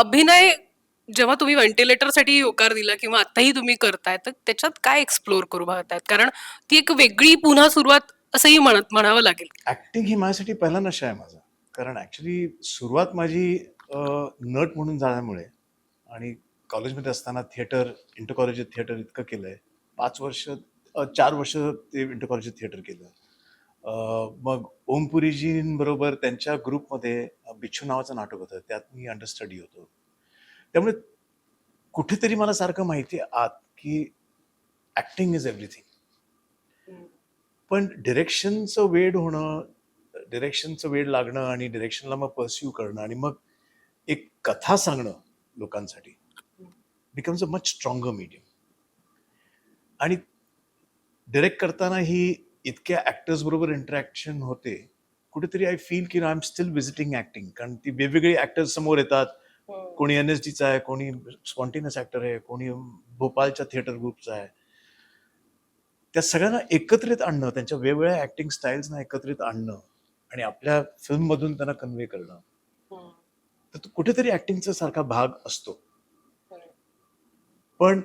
अभिनय जेव्हा तुम्ही व्हेंटिलेटरसाठी होकार दिला किंवा आताही तुम्ही करताय तर त्याच्यात काय एक्सप्लोर करू पाहतायत? कारण ती एक वेगळी पुन्हा सुरुवात असंही म्हणत म्हणावं लागेल. ऍक्टिंग ही माझ्यासाठी पहिला नशा आहे माझा. कारण ऍक्च्युली सुरुवात माझी नट म्हणून झाल्यामुळे आणि कॉलेजमध्ये असताना थिएटर इंटर कॉलेज थिएटर इतकं केलं आहे पाच वर्ष चार वर्ष ते इंटर कॉलेज थिएटर केलं. मग ओमपुरीजींबरोबर त्यांच्या ग्रुपमध्ये बिच्छू नावाचं नाटक होतं त्यात मी अंडरस्टडी होतो. त्यामुळे कुठेतरी मला सारखं माहिती आहे आत की ऍक्टिंग इज एव्हरीथिंग पण डिरेक्शनचं वेड होणं डिरेक्शनचं वेड लागणं आणि डिरेक्शनला मग परस्यू करणं आणि मग एक कथा सांगणं लोकांसाठी becomes a much stronger medium आणि डिरेक्ट करताना ही इतक्या ऍक्टर्स बरोबर इंटरॅक्शन होते कुठेतरी आय फील की I am still visiting acting कारण ती वेगवेगळी ऍक्टर्स समोर येतात. कोणी एन एस डीचा आहे कोणी स्पॉन्टेनियस ऍक्टर आहे कोणी भोपाळच्या थिएटर ग्रुपचा आहे. त्या सगळ्यांना एकत्रित आणणं त्यांच्या वेगवेगळ्या ऍक्टिंग स्टाईल्सना एकत्रित आणणं आणि आपल्या फिल्ममधून त्यांना कन्व्हे करणं. तर तो कुठेतरी ऍक्टिंगचा सारखा भाग असतो. पण